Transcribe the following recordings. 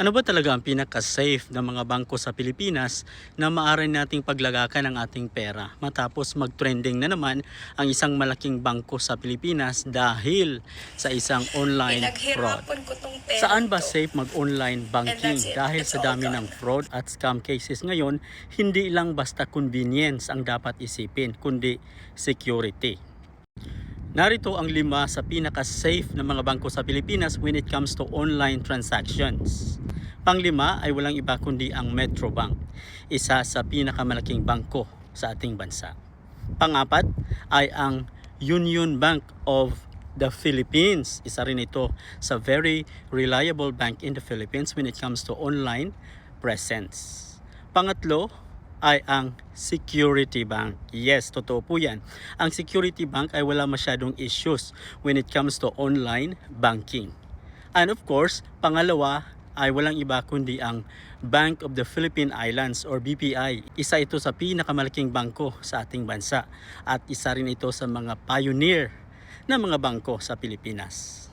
Ano ba talaga ang pinaka-safe ng mga bangko sa Pilipinas na maaari nating paglagakan ang ating pera matapos mag-trending na naman ang isang malaking bangko sa Pilipinas dahil sa isang online fraud? Saan ba safe mag-online banking? Dahil sa dami ng fraud at scam cases ngayon, hindi lang basta convenience ang dapat isipin, kundi security. Narito ang lima sa pinaka-safe na mga bangko sa Pilipinas when it comes to online transactions. Panglima ay walang iba kundi ang Metro Bank, isa sa pinakamalaking bangko sa ating bansa. Pangapat ay ang Union Bank of the Philippines. Isa rin ito sa very reliable bank in the Philippines when it comes to online presence. Pangatlo ay ang Security Bank. Yes, totoo po yan. Ang Security Bank ay wala masyadong issues when it comes to online banking. And of course, pangalawa ay walang iba kundi ang Bank of the Philippine Islands or BPI. Isa ito sa pinakamalaking bangko sa ating bansa at isa rin ito sa mga pioneer na mga bangko sa Pilipinas.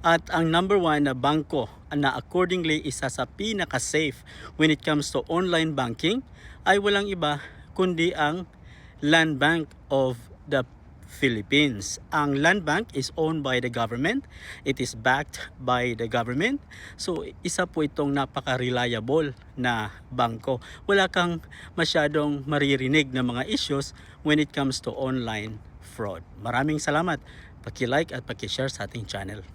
At ang number one na bangko na accordingly isa sa pinaka-safe when it comes to online banking ay walang iba kundi ang Land Bank of the Philippines. Ang Land Bank is owned by the government. It is backed by the government. So isa po itong napaka-reliable na bangko. Wala kang masyadong maririnig na mga issues when it comes to online fraud. Maraming salamat. Paki-like at paki-share sa ating channel.